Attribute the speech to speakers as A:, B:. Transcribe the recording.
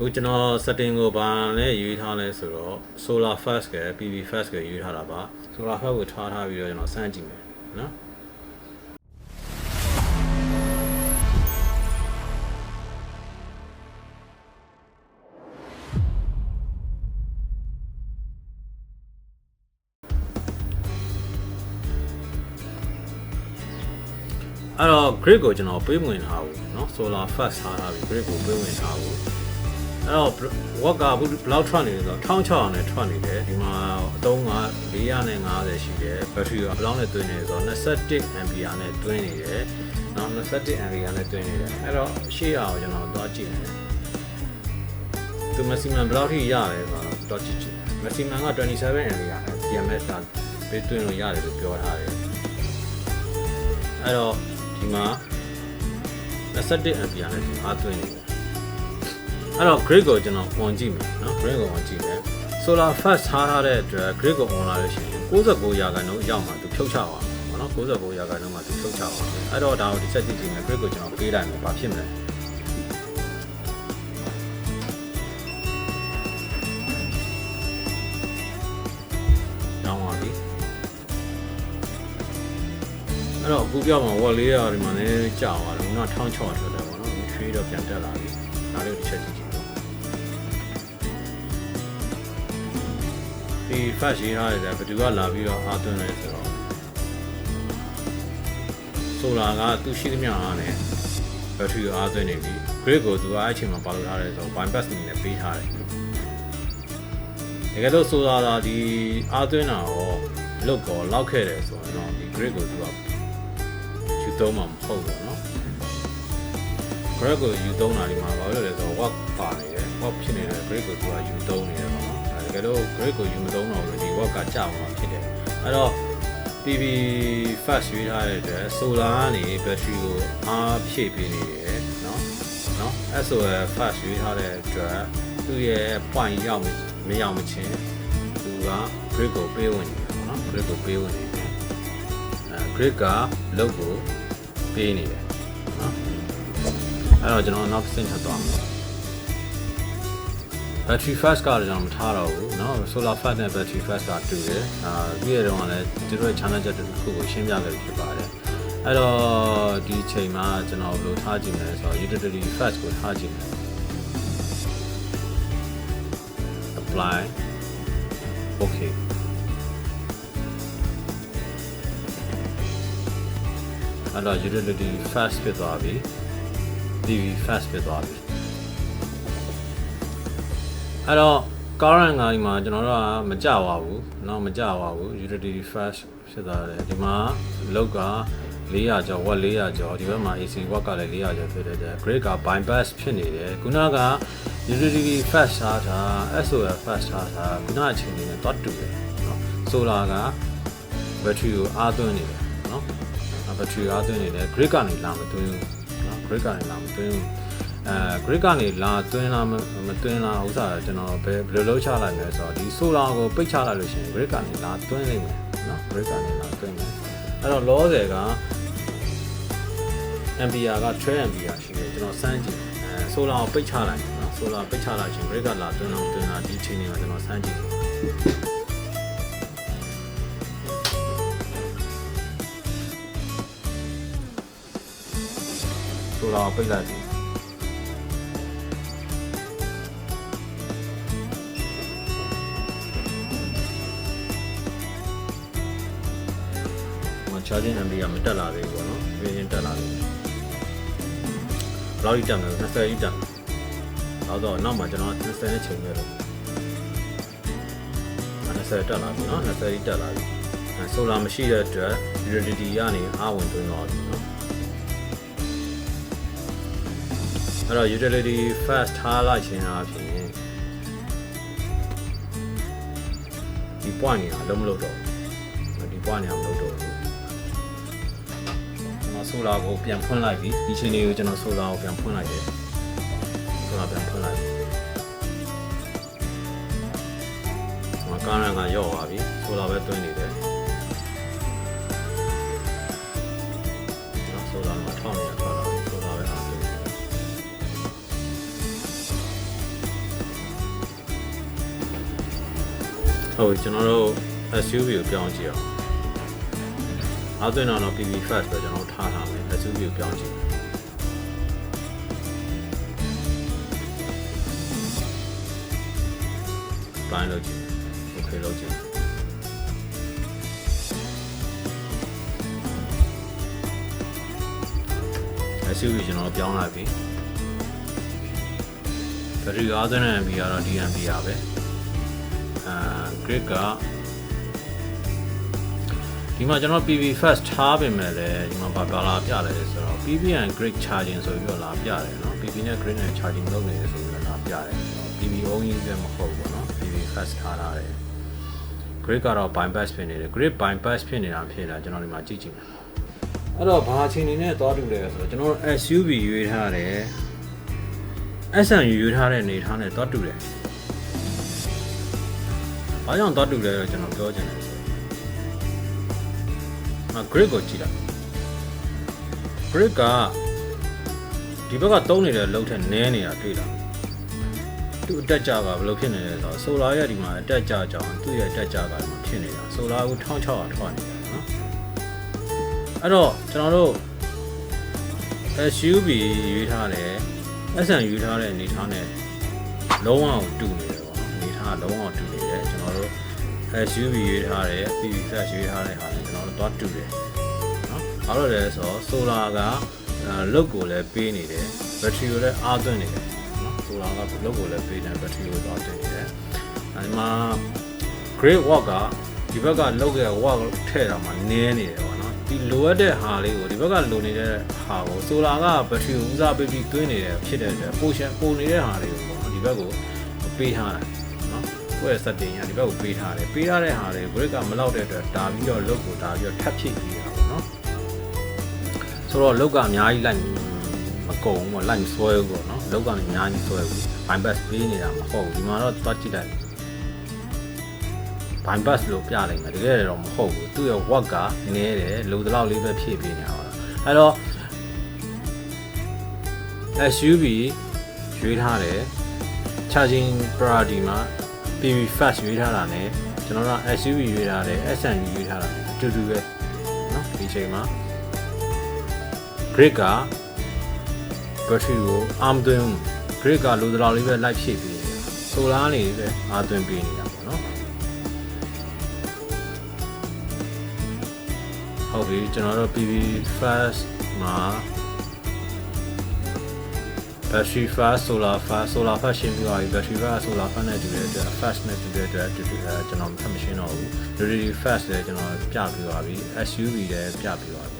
A: အခုကျွန်တော် setting ကိုဘာနဲ့ရွေးထားလဲဆိုတော့ solar fast က PV fast ကရွေးထားတာပါ solar fast ကိုထားထားပြီးတော့ကျွန်တော်စမ်းကြည့်မယ်နော် အဲ့တော့ grid ကိုကျွန်တော်ပေးဝင်ထားဘူးเนาะ solar fast ထားထားပြီး grid ကိုပေးဝင်ထားဘူး အဲ့တော့ watt ကဘယ်လောက်ထွက်နေလဲဆိုတော့1600နဲ့ထွက်နေတယ်ဒီမှာအသုံးက450ရှိတယ် battery ကဘယ်လောက်နဲ့တွင်းနေလဲဆိုတော့21 ampere နဲ့တွင်းနေတယ်နော်21 ampere နဲ့တွင်းနေတယ်အဲ့တော့ရှေ့အောင်ကျွန်တော်သွားကြည့်မယ်သူ maximum ဘယ်လောက်ထိရတယ်ဆိုတော့တော့ကြည့်ကြည့် maximum က27 ampere နဲ့ PMS ကပေးတွင်းလို့ရတယ်လို့ပြောထားတယ်အဲ့တော့ဒီမှာ21 ampere နဲ့ဒီအားသွင်းနေတယ် အဲ့တော့ grid ကိုကျွန်တော် on ကြည့်မယ်နော် grid ကို on ကြည့်မယ် solar fast ထားထားတဲ့အတွက် grid ကို on လာလို့ရှိရင်69ရာခိုင်နှုန်းရောက်မှသူဖြုတ်ချပါမယ်နော်69ရာခိုင်နှုန်းမှသူဖြုတ်ချပါမယ်အဲ့တော့ဒါကိုတစ်ချက်ကြည့်ကြည့်မယ် grid ကိုကျွန်တော်ပေးလိုက်မယ်ဘာဖြစ်မလဲတောင်းပါပြီအဲ့တော့အခုပြောမှာဝက်လေးရဒီမှာလည်းကြာသွားတယ်ခုန1600ထွက်တယ်ပေါ့နော်ဒီ trade တော့ပြန်တက်လာပြီဒါလေးကိုတစ်ချက်ကြည့် ဒီ fast ရေးထားတယ်ဘယ်သူကလာပြီးတော့အားသွင်းလဲဆိုတော့ဆိုလာကသူရှိသမျှအားနဲ့ဘက်ထရီအားသွင်းနေပြီ grid ကိုသူကအဲ့အချိန်မှာပါလို့ထားတယ်ဆိုတော့ bypass အနေနဲ့ပေးထားတယ်တကယ်လို့ဆိုလာတာဒီအားသွင်းတာရောလုတ်ကောလောက်ခဲ့တယ်ဆိုတော့ဒီ grid ကိုသူကယူသုံးမှာမဟုတ်ဘူးเนาะ grab ကိုယူသုံးတာဒီမှာဘာလို့လဲဆိုတော့ work ပါနေတယ် work ဖြစ်နေတဲ့ grab ကိုသူကယူသုံးနေတယ်ပေါ့နော်အဲတ ကယ်လို့ grab ကိုယူမသုံးတော့ဘူးဒီ work ကကြာမှာဖြစ်တယ်အဲ့တော့ PV fast ရွေးထားတဲ့အတွက် solar ကနေ battery ကိုအားဖြည့်ပေးနေတယ်เนาะเนาะ SOL fast ရွေးထားတဲ့အတွက်သူ့ရဲ့ point ရောက်မရောက်မချင်းသူက grab ကိုပေးဝင်နေတယ်ပေါ့နော် grab ကိုပေးဝင်နေတယ်အဲ grab ကလုတ်ကိုပေးနေတယ်เนาะ အဲ့တော့ကျွန်တော်နောက်ဆင့်ထပ်သွားမယ် battery fast ကလည်းကျွန်တော်မထားတော့ဘူးเนาะ solar fast နဲ့ battery fast ကတူတယ်အာပြီးရတော့ကလည်းသူတို့ရဲ့ channel ချက်တစ်ခုကိုရှင်းပြခဲ့ဖြစ်ပါတယ်အဲ့တော့ဒီအချိန်မှာကျွန်တော်ဘယ်လိုထားကြည့်မလဲဆိုတော့ utility fast ကိုထားကြည့်မယ် apply okay အဲ့တော့ utility fast ဖြစ်သွားပြီ DV fast ဖြစ်သွားပြီ အဲ့တော့ current ကဒီမှာကျွန်တော်တို့ကမကြပါဘူးเนาะမကြပါဘူး utility fast ဖြစ်သွားတယ်ဒီမှာလောက်က400ကျော် watt 400ကျော်ဒီဘက်မှာ AC watt ကလည်း400ကျော်ဖြစ်တဲ့အတွက် grade က bypass ဖြစ်နေတယ်ခုနက utility fast ထားတာ SOL fast ထားတာခုနအချိန်လေးနဲ့တော့တူတယ်เนาะ solar က battery ကိုအားသွင်းနေတယ်เนาะ battery အားသွင်းနေတယ် grade ကနေလာမသွင်းဘူးเนาะ grade ကနေလာမသွင်းဘူး အဲ grid ကနေလာတွင်းလားမတွင်းလားဥစ္စာကျွန်တော်ဘယ်ဘယ်လိုလုပ်ချလိုက်လဲဆိုတော့ဒီ solar ကိုပိတ်ချလိုက်လို့ရှိရင် grid ကနေလာတွင်းလိမ့်မယ်နော် grid ကနေလာတွင်းမယ်အဲ့တော့ law တွေက ampere က12 ampere ရှိတယ်ကျွန်တော်စမ်းကြည့်အဲ solar ကိုပိတ်ချလိုက်နော် solar ပိတ်ချလိုက်ရင် grid ကလာတွင်းလားတွင်းလားဒီချိန်နေမှာကျွန်တော်စမ်းကြည့်ဆိုတော့ပိတ်လိုက်ပြီ မ charging ampere မတက်လာသေးဘူးပေါ့နော်ပြင်းပြင်းတက်လာသေးတယ်ဘယ်လောက်ကြီးတက်မလဲ20ကြီးတက်တော့တော့နောက်မှကျွန်တော်20နဲ့ချိန်ရတော့20တက်လာပြီနော်20ကြီးတက်လာပြီဆိုလာမရှိတဲ့အတွက် utility ကနေအားဝင်သွင်းတော့ပြီနော်အဲ့တော့ utility fast ထားလိုက်ခြင်းအပြင်ဒီ point နေတာလုံးမလို့တော့ဘူးဒီ point နေတာမလို့ တော်ဆိုလာကိုပြန်ဖွင့်လိုက်ပြီဒီချိန်လေးကိုကျွန်တော်ဆိုလာကိုပြန်ဖွင့်လိုက်တယ်ဆိုလာပြန်ဖွင့်လိုက်ပြီကျွန်တော်ကားရန်ကရော့သွားပြီဆိုလာပဲတွင်းနေတယ်ဆိုလာမှာထောင်းနေတာတော့ဆိုလာပဲအားလုံးဟုတ်ကျွန်တော်တို့ SUV ကိုပြောင်းကြည့်အောင် နောက်သွင်းတော့ PV fast ပဲကျွန်တော်တို့ထားထားမယ် SUV ကိုပြောင်းကြည့်ပိုင်းလို့ကြည့် OK လို့ကြည့် SUV ကျွန်တော်တို့ပြောင်းလိုက်ပြီဘက်ထရီအားသွင်းတဲ့ MB ကတော့ DMB ရပဲအာ grid က ဒီမှာကျွန်တော် PV first ထားပြင်မယ်လေဒီမှာဘာကာလာပြလဲဆိုတော့ PV and grid charging ဆိုပြီးတော့လာပြတယ်နော် PV နဲ့ grid နဲ့ charging လုပ်နေတယ်ဆိုပြီးတော့လာပြတယ် PV own user မဟုတ်ဘူးနော် PV first ထားတာလေ grid ကတော့ bypass ဖြစ်နေတယ် grid bypass ဖြစ်နေတာဖြစ်လာကျွန်တော်ဒီမှာကြည့်ကြည့်မယ်အဲ့တော့ဘာအခြေအနေနဲ့သွားတူလဲဆိုတော့ကျွန်တော် SUV ရွေးထားတယ် SN ရွေးထားတဲ့အနေထားနဲ့သွားတူတယ်။ဘာကြောင့်သွားတူလဲတော့ကျွန်တော်ပြောချင်တယ် grid ကိုကြည့်လိုက် grid ကဒီဘက်ကတုံးနေတဲ့လုံးထက်နည်းနေတာတွေ့လားသူ့အတက်ကြကဘယ်လိုဖြစ်နေလဲဆိုတော့ solar ရဲ့ဒီမှာအတက်ကြကြောင်းသူ့ရဲ့အတက်ကြကဒီမှာဖြစ်နေတာ solar ကို1600ထွက်နေတာနော်အဲ့တော့ကျွန်တော်တို့ SUV ရွေးထားတယ် SN ယူထားတဲ့အနေထားနဲ့လုံးဝတူနေတယ်ပေါ့အနေထားကလုံးဝတူနေတယ်ကျွန်တော်တို့ SUV ရွေးထားတယ် PV Flash ရွေးထားတဲ့ဟာနဲ့ကျွန်တော်တို့သွားတူတယ်နော်ဘာလို့လဲဆိုတော့ solar ကလုတ်ကိုလည်းပေးနေတယ် battery ကိုလည်းအားသွင်းနေတယ်နော် solar ကလုတ်ကိုလည်းပေးတယ် battery ကိုသွားသွင်းနေတယ်အဲဒီမှာ great work ကဒီဘက်ကလုတ်ရဲ့ work ထည့်တာမှနည်းနေတယ်ပေါ့နော်ဒီလိုအပ်တဲ့ဟာလေးကိုဒီဘက်ကလိုနေတဲ့ဟာကိုဆိုလာကဘက်ထရီကိုဦးစားပေးပြီးတွင်းနေတယ်ဖြစ်တဲ့အတွက်ပိုရှင်ပုံနေတဲ့ဟာလေးကိုပေါ့နော်ဒီဘက်ကိုပေးထားတယ်နော် ကိုယ့်ရဲ့ setting ကဒီဘက်ကိုပေးထားတယ်ပေးထားတဲ့ဟာလေး break ကမလောက်တဲ့အတွက်ဒါပြီးတော့လုတ်ကိုဒါပြီးတော့ထပ်ဖြည့်ပြီးတာပေါ့နော်ဆိုတော့လုတ်ကအများကြီးလိုက်မကုံဘူးပေါ့လိုက်မဆွဲဘူးပေါ့နော်လုတ်ကအများကြီးဆွဲဘူး bypass ပေးနေတာမဟုတ်ဘူးဒီမှာတော့သွားကြည့်လိုက် bypass လို့ပြလိုက်မယ်တကယ်တော့မဟုတ်ဘူးသူ့ရဲ့ work ကနည်းတယ်လိုတလောက်လေးပဲဖြည့်ပေးနေတာပါအဲ့တော့ SUV ရွေးထားတယ် charging priority မှာ PV fast ရွေးထားတာ ਨੇ ကျွန်တော်တို့ SUV ရွေးထားတယ် SN ရွေးထားတာ ਨੇ အတူတူပဲเนาะဒီချိန်မှာ brake က battery ကိုအာမသွင်း brake ကလိုတလောက်လေးပဲလိုက်ဖြည့်ပေးနေတာ solar နေပဲအာသွင်းပေးနေတာပေါ့เนาะ ဟုတ်ပြီကျွန်တော်တို့ PV fast မှာ battery fast solar fast solar fast ရှင်းပြီးသွားပြီ battery fast solar fast နဲ့တူတဲ့အတွက် fast နဲ့တူတဲ့အတွက်တူတူအဲကျွန်တော်မထပ်မရှင်းတော့ဘူး battery fast လည်းကျွန်တော်ပြပြီးသွားပြီ SUV လည်းပြပြီးသွားပြီ